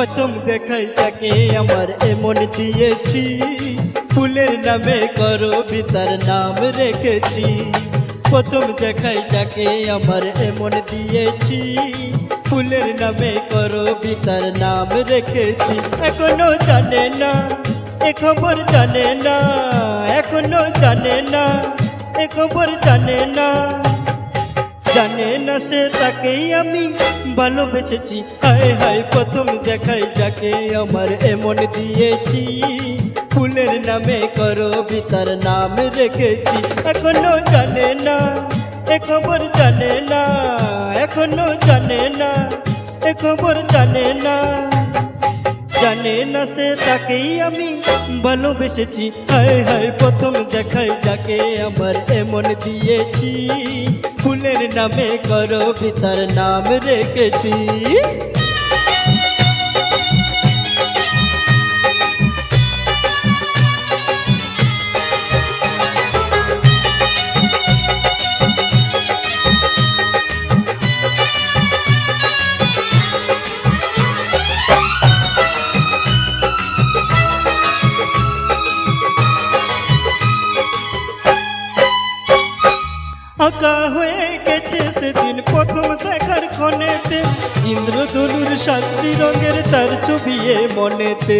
প্রথম দেখাই যাকে আমার এমন দিয়েছি। ফুলের নামে করো পিতার নাম রেখেছি। প্রথম দেখাই যাকে আমার এমন দিয়েছি। ফুলের নামে করো পিতার নাম রেখেছি। এখনও জানে না, এ খবর জানে না, এখনও জানে না, এ খবর জানে না। জানে না সে তাকেই আমি ভালোবেসেছি। হায় হায়, প্রথম দেখাই যাকে আমার এমন দিয়েছি। ফুলের নামে করো বিতার নাম রেখেছি। এখনও জানে না, এ খবর জানে না, এখনও জানে না, এ খবর জানে না। জানে না সে তাকেই আমি ভালোবেসেছি। হায় হায়, প্রথম দেখাই যাকে আমার এমন দিয়েছি। ফুলের নামে করো পিতার নাম রেখেছি। সেদিন প্রথম দেখার ক্ষণেতে ইন্দ্রধনুর সাতটি রঙের তার ছবি মনেতে।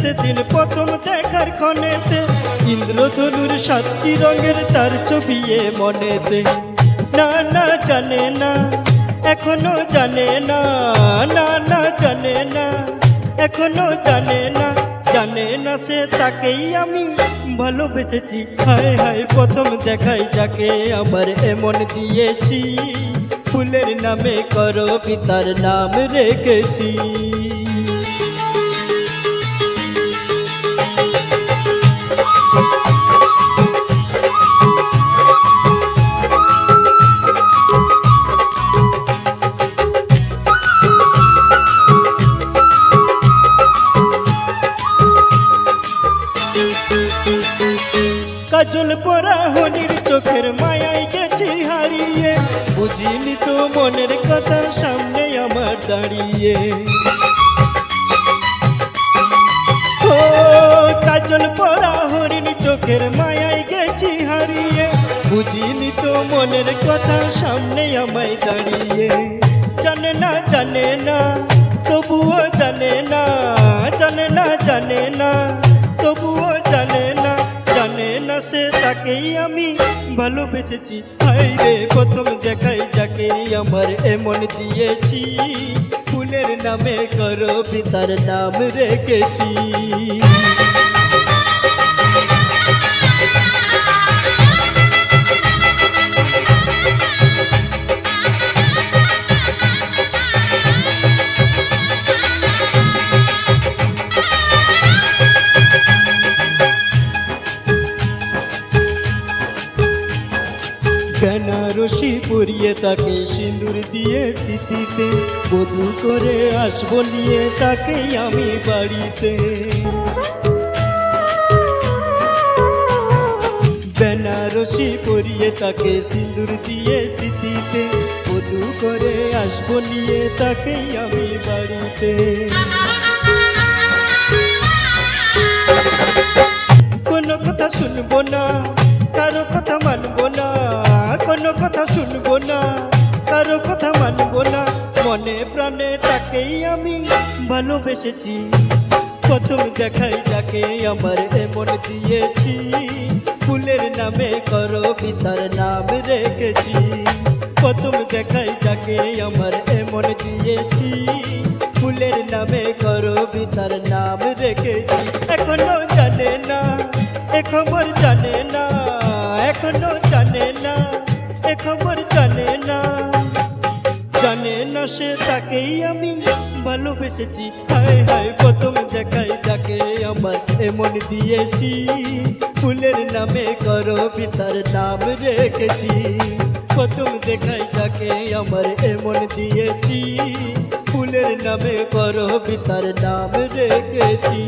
সেদিন প্রথম দেখার ক্ষণেতে ইন্দ্রধনুর সাতটি রঙের তার ছবি মনেতে। না না, জানে না, এখনও জানে না না না, জানে না, এখনও জানে না জানে না সে তাকেই আমি ভালোবেসেছি। হায় হায়, প্রথম দেখাই যাকে আমার এমন দিয়েছি। ফুলের নামে করো পিতার নাম রেখেছি। কাজল পরা হনির চোখের মায়ায় গেছি হারিয়ে। বুঝিনি তো মনের কথা সামনে আমার দাঁড়িয়ে। কাজল পরা হরিণ চোখের মায়ায় গেছি হারিয়ে। বুঝিনি তো মনের কথা সামনে আমায় দাঁড়িয়ে। জানে না জানে না, তবুও জানে না জানে না জানে না, তবুও জানে সে তাকেই আমি ভালোবেসেছি। রে, প্রথম দেখাই যাকে আমার এমন দিয়েছি। ফুলের নামে করো পিতার নাম রেখেছি। বেনারসি পরিয়ে তাকে সিঁদুর দিয়ে স্মৃতিতে বধু করে আসব নিয়ে তাকে আমি বাড়িতে। বেনারসি পরিয়ে তাকে সিঁদুর দিয়ে স্মৃতিতে বধু করে আসব নিয়ে তাকে আমি বাড়িতে। কোনো কথা শুনব না। শুনব না, কারও কথা মানবো না। মনে প্রাণে তাকেই আমি ভালোবেসেছি। প্রথম দেখাই যাকে আমার এমন দিয়েছি। ফুলের নামে করো পিতার নাম রেখেছি। প্রথম দেখাই যাকে আমার এমন দিয়েছি। ফুলের নামে করো পিতার নাম রেখেছি। এখনও জানে না জানে না সে তাকেই আমি ভালোবেসেছি। হায় হায়, প্রথম দেখাই যাকে আমার এমন দিয়েছি। ফুলের নামে করো পিতার নাম রেখেছি। প্রথম দেখাই যাকে আমার এমন দিয়েছি। ফুলের নামে করো পিতার নাম রেখেছি।